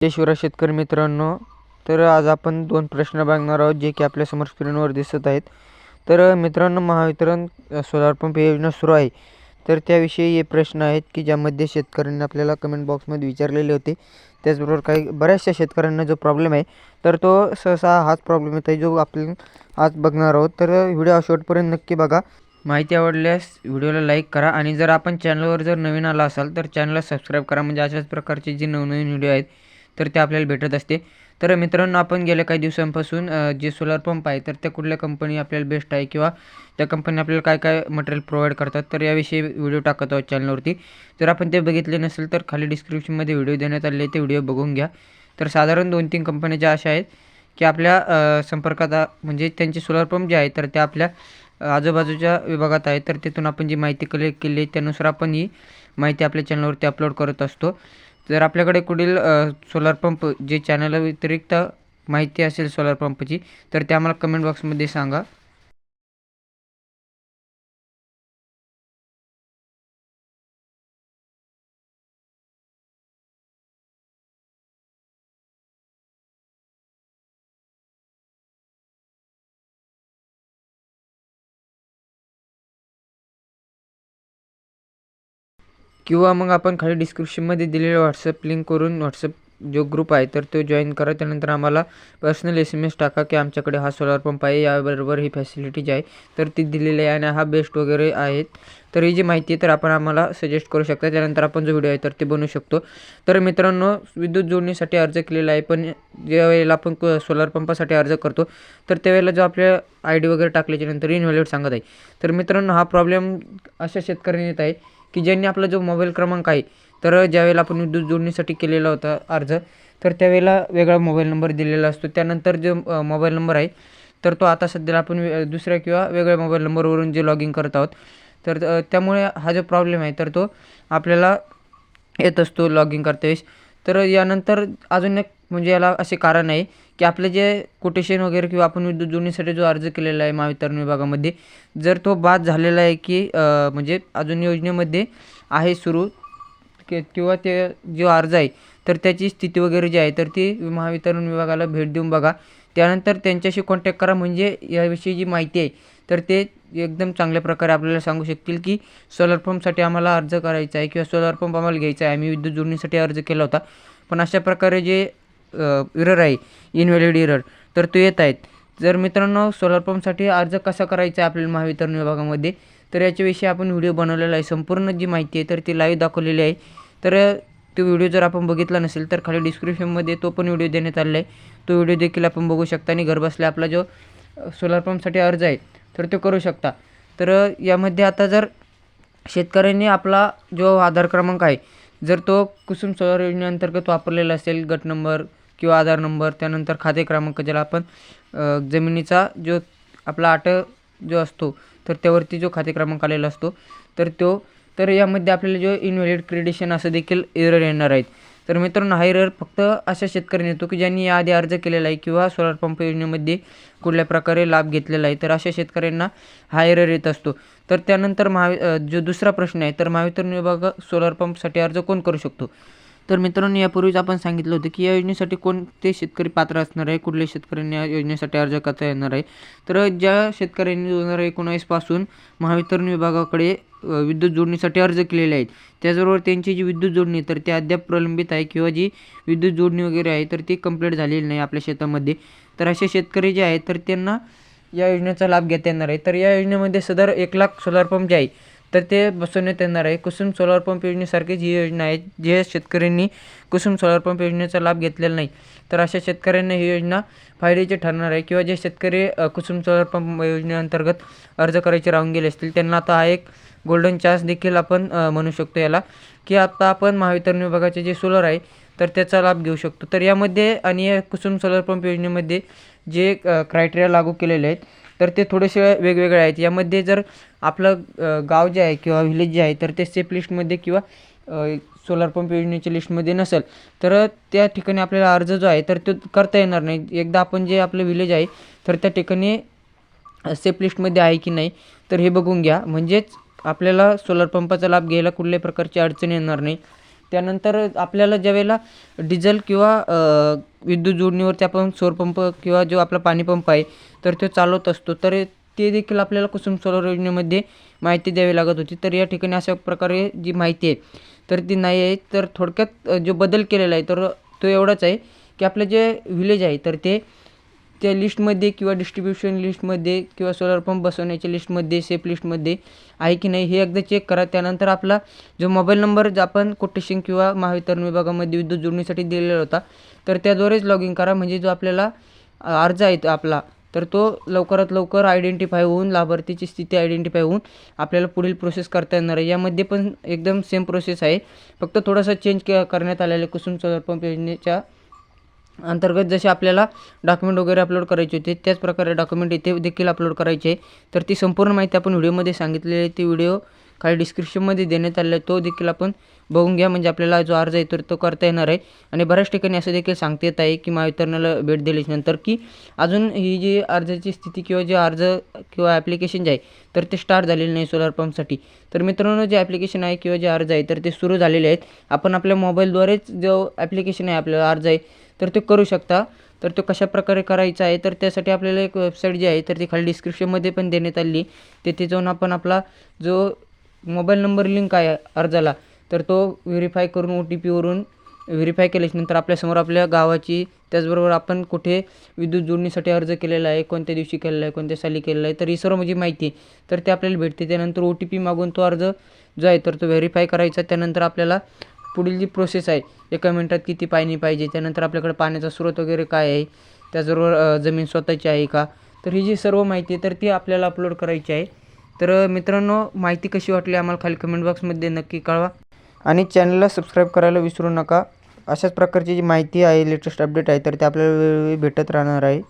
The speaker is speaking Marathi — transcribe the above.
जय शिवराज शेतकरी मित्रांनो तर आज आपण दोन प्रश्न बघणार आहोत जे की आपल्यासमोर स्क्रीनवर दिसत आहेत. तर मित्रांनो महावितरण सोलार पंप योजना सुरू आहे. तर त्याविषयी हे प्रश्न आहेत की ज्यामध्ये शेतकऱ्यांनी आपल्याला कमेंट बॉक्समध्ये विचारलेले होते. त्याचबरोबर काही बऱ्याचशा शेतकऱ्यांना जो प्रॉब्लेम आहे तर तो सहसा हाच प्रॉब्लेम येत आहे जो आपण आज बघणार आहोत. तर व्हिडिओ शेवटपर्यंत नक्की बघा. माहिती आवडल्यास व्हिडिओला लाईक करा आणि जर आपण चॅनलवर जर नवीन आला असाल तर चॅनलला सबस्क्राईब करा. म्हणजे अशाच प्रकारचे जे नवनवीन व्हिडिओ आहेत तर ते आपल्याला भेटत असते. तर मित्रांनो आपण गेल्या काही दिवसांपासून जे सोलार पंप आहे तर त्या कुठल्या कंपनी आपल्याला बेस्ट आहे किंवा त्या कंपनी आपल्याला काय काय मटेरियल प्रोव्हाइड करतात तर याविषयी व्हिडिओ टाकत आहोत चॅनलवरती जर आपण ते बघितले नसेल तर खाली डिस्क्रिप्शनमध्ये व्हिडिओ देण्यात आले ते व्हिडिओ बघून घ्या. तर साधारण दोन तीन कंपन्या ज्या अशा आहेत की आपल्या संपर्कात म्हणजे त्यांचे सोलार पंप जे आहेत तर ते आपल्या आजूबाजूच्या विभागात आहे तर तिथून आपण जी माहिती कलेक्ट केली आहे त्यानुसार आपण ही माहिती आपल्या चॅनलवरती अपलोड करत असतो. जर आपल्याकडे पुढील सोलार पंप जे चॅनल व्यतिरिक्त माहिती असेल सोलार पंपची तर ते आम्हाला कमेंट बॉक्समध्ये सांगा. किंवा मग आपण खाली डिस्क्रिप्शनमध्ये दिलेल्या व्हॉट्सअप लिंक करून व्हॉट्सअप जो ग्रुप आहे तर तो जॉईन करा. त्यानंतर आम्हाला पर्सनल एस एम एस टाका की आमच्याकडे हा सोलार पंप आहे याबरोबर ही फॅसिलिटी जी आहे तर ती दिलेली आहे आणि हा बेस्ट वगैरे आहेत. तर ही जी माहिती आहे तर आपण आम्हाला सजेस्ट करू शकता. त्यानंतर आपण जो व्हिडिओ आहे तर ते बनवू शकतो. तर मित्रांनो विद्युत जोडणीसाठी अर्ज केलेला आहे पण ज्या वेळेला आपण सोलार पंपासाठी अर्ज करतो तर त्यावेळेला जो आपल्या आय डी वगैरे टाकल्याच्या नंतर इनव्हॅलिड सांगत आहे. तर मित्रांनो हा प्रॉब्लेम अशा शेतकऱ्यांनी येत आहे की ज्यांनी आपला जो मोबाईल क्रमांक आहे तर ज्यावेळेला आपण विद्युत जोडणीसाठी केलेला होता अर्ज तर त्यावेळेला वेगळा मोबाईल नंबर दिलेला असतो. त्यानंतर जो मोबाईल नंबर आहे तर तो आता सध्याला आपण वे- दुसऱ्या किंवा वेगळ्या मोबाईल नंबरवरून जे लॉग इन करत आहोत तर त्यामुळे हा जो प्रॉब्लेम आहे तर तो आपल्याला येत असतो लॉग इन करता तर यानंतर अजून एक म्हणजे याला असे कारण आहे की आपले जे कोटेशन वगैरे किंवा आपण विद्युत जोडणीसाठी जो अर्ज केलेला आहे महावितरण विभागामध्ये जर तो बाद झालेला आहे की म्हणजे अजून योजनेमध्ये आहे सुरू कि किंवा ते जो अर्ज आहे तर त्याची स्थिती वगैरे जी आहे तर ती महावितरण विभागाला भेट देऊन बघा. त्यानंतर त्यांच्याशी कॉन्टॅक्ट करा. म्हणजे याविषयी जी माहिती आहे तर ते एकदम चांगल्या प्रकारे आपल्याला सांगू शकतील की सोलर पंपसाठी आम्हाला अर्ज करायचा आहे किंवा सोलर पंप आम्हाला घ्यायचा आहे. आम्ही विद्युत जोडणीसाठी अर्ज केला होता. पण अशा प्रकारे जे इरर आहे इनव्हॅलिड इरर तर तो येत आहेत. जर मित्रांनो सोलार पंपसाठी अर्ज कसा करायचा आहे आपल्याला महावितरण विभागामध्ये? तर याच्याविषयी आपण व्हिडिओ बनवलेला आहे. संपूर्ण जी माहिती आहे तर ती लाईव्ह दाखवलेली आहे. तर तो व्हिडिओ जर आपण बघितला नसेल तर खाली डिस्क्रिप्शनमध्ये तो पण व्हिडिओ देण्यात आलेला आहे. तो व्हिडिओ देखील आपण बघू शकता आणि घरबसल्या आपला जो सोलार पंपसाठी अर्ज आहे तर तो करू शकता. तर यामध्ये आता जर शेतकऱ्यांनी आपला जो आधार क्रमांक आहे जर तो कुसुम सोलार योजनेअंतर्गत वापरलेला असेल गट नंबर किंवा आधार नंबर त्यानंतर खाते क्रमांक ज्याला आपण जमिनीचा जो आपला आट जो असतो तर त्यावरती जो खाते क्रमांक आलेला असतो तर तो तर यामध्ये आपल्याला जो इनव्हॅलिड क्रेडिशन असं देखील एरर येणार आहेत. तर मित्रांनो हा एरर फक्त अशा शेतकऱ्यांनी येतो की ज्यांनी याआधी अर्ज केलेला आहे किंवा सोलार पंप योजनेमध्ये कुठल्या प्रकारे लाभ घेतलेला आहे तर अशा शेतकऱ्यांना हा एरर येत असतो. तर त्यानंतर महा जो दुसरा प्रश्न आहे तर महावितरण विभाग सोलार पंपसाठी अर्ज कोण करू शकतो? तर मित्रांनो यापूर्वीच आपण सांगितलं होतं की या योजनेसाठी कोणते शेतकरी पात्र असणार आहे? कुठल्या शेतकऱ्यांनी या योजनेसाठी अर्ज करता येणार आहे? तर ज्या शेतकऱ्यांनी दोन हजार एकोणावीसपासून महावितरण विभागाकडे विद्युत जोडणीसाठी अर्ज केलेले आहेत त्याचबरोबर त्यांची जी विद्युत जोडणी तर ती अद्याप प्रलंबित आहे किंवा जी विद्युत जोडणी वगैरे आहे तर ती कंप्लीट झालेली नाही आपल्या शेतामध्ये. तर असे शेतकरी जे आहेत तर त्यांना या योजनेचा लाभ घेता येणार आहे. तर या योजनेमध्ये सदर एक लाख सोलार पंप जे आहे तर ते बसवण्यात येणार आहे. कुसुम सोलार पंप योजनेसारखीच ही योजना आहे जे शेतकऱ्यांनी कुसुम सोलार पंप योजनेचा लाभ घेतलेला नाही तर अशा शेतकऱ्यांना ही योजना फायद्याची ठरणार आहे. किंवा जे शेतकरी कुसुम सोलार पंप योजनेअंतर्गत अर्ज करायचे राहून गेले असतील त्यांना आता हा एक गोल्डन चान्स देखील आपण म्हणू शकतो याला. की आता आपण महावितरण विभागाचे जे सोलर आहे तर त्याचा लाभ घेऊ शकतो. तर यामध्ये आणि या कुसुम सोलर पंप योजनेमध्ये जे क्रायटेरिया लागू केलेले आहेत तर ते थोडेसे वेगवेगळे आहेत. यामध्ये जर आपलं गाव जे आहे किंवा व्हिलेज जे आहे तर ते सेफ लिस्टमध्ये किंवा सोलार पंप योजनेच्या लिस्टमध्ये नसेल. तर त्या ठिकाणी आपल्याला अर्ज जो आहे तर तो करता येणार नाही. एकदा आपण जे आपलं व्हिलेज आहे तर त्या ठिकाणी सेफ लिस्टमध्ये आहे की नाही तर हे बघून घ्या. म्हणजेच आपल्याला सोलार पंपाचा लाभ घ्यायला कुठल्याही प्रकारची अडचण येणार नाही. त्यानंतर आपल्याला ज्यावेळेला डिझेल किंवा विद्युत जोडणीवरती आपण सौरपंप किंवा जो आपला पाणीपंप आहे तर तो चालवत असतो तर ते देखील आपल्याला कुसुम सोलर योजनेमध्ये माहिती द्यावी लागत होती. तर या ठिकाणी अशा प्रकारे जी माहिती आहे तर ती नाही आहे. तर थोडक्यात जो बदल केलेला आहे तर तो एवढाच आहे की आपलं जे विलेज आहे तर ते त्या लिस्टमध्ये किंवा डिस्ट्रीब्युशन लिस्टमध्ये किंवा सोलर पंप बसवण्याच्या लिस्टमध्ये सेफ लिस्टमध्ये आहे की नाही हे एकदा चेक करा. त्यानंतर आपला जो मोबाईल नंबर जो आपण कोटेशन किंवा महावितरण विभागामध्ये विद्युत जोडणीसाठी दिलेला होता तर त्याद्वारेच लॉग इन करा. म्हणजे जो आपल्याला अर्ज आहे तो आपला तर तो लवकरात लवकर आयडेंटिफाय होऊन लाभार्थीची स्थिती आयडेंटिफाय होऊन आपल्याला पुढील प्रोसेस करता येणार आहे. यामध्ये पण एकदम सेम प्रोसेस आहे. फक्त थोडासा चेंज क करण्यात आलेला आहे कुसुम सोलर पंप योजनेच्या अंतर्गत जसे आपल्याला डॉक्युमेंट वगैरे अपलोड करायचे होते त्याच प्रकारे डॉक्युमेंट इथे देखील अपलोड करायचे. आहे तर ती संपूर्ण माहिती आपण व्हिडिओमध्ये सांगितलेली ती व्हिडिओ खाली डिस्क्रिप्शनमध्ये देण्यात आलेला आहे. तो देखील आपण बघून घ्या. म्हणजे आपल्याला जो अर्ज आहे तर तो करता येणार आहे. आणि बऱ्याच ठिकाणी असं देखील सांगता येत आहे की महावितरणाला भेट दिल्याच्यानंतर की अजून ही जी अर्जाची स्थिती किंवा जे अर्ज किंवा ॲप्लिकेशन जे आहे तर ते स्टार्ट झालेले नाही सोलर पंपसाठी तर मित्रांनो जे ॲप्लिकेशन आहे किंवा जे अर्ज आहे तर ते सुरू झालेले आहेत. आपण आपल्या मोबाईलद्वारेच जो ॲप्लिकेशन आहे आपल्याला अर्ज आहे तर ते करू शकता. तर तो कशा प्रकारे करायचा आहे तर त्यासाठी आपल्याला एक वेबसाईट जी आहे तर ती खाली डिस्क्रिप्शनमध्ये पण देण्यात आली तिथे जाऊन आपण आपला जो मोबाईल नंबर लिंक आहे अर्जाला तर तो व्हेरीफाय करून ओ टी पीवरून व्हेरीफाय केल्याच्यानंतर आपल्यासमोर आपल्या गावाची त्याचबरोबर आपण कुठे विद्युत जोडणीसाठी अर्ज केलेला आहे कोणत्या दिवशी केलेला आहे कोणत्या साली केलेला आहे तर ही सर्व म्हणजे माहिती तर ते आपल्याला भेटते त्यानंतर ओ टी पी मागून तो अर्ज जो आहे तर तो व्हेरीफाय करायचा त्यानंतर आपल्याला पुढील जी प्रोसेस आहे एका मिनटात किती पाणी पाहिजे त्यानंतर आपल्याकडे पाण्याचा स्रोत वगैरे काय आहे त्याचबरोबर जमीन स्वतःची आहे का तर ही जी सर्व माहिती आहे तर ती आपल्याला अपलोड करायची आहे. तर मित्रांनो माहिती कशी वाटली आम्हाला खाली कमेंट बॉक्समध्ये नक्की कळवा. आणि चॅनलला सबस्क्राईब करायला विसरू नका. अशाच प्रकारची जी माहिती आहे लेटेस्ट अपडेट आहे तर ते आपल्याला वेळोवेळी भेटत राहणार आहे.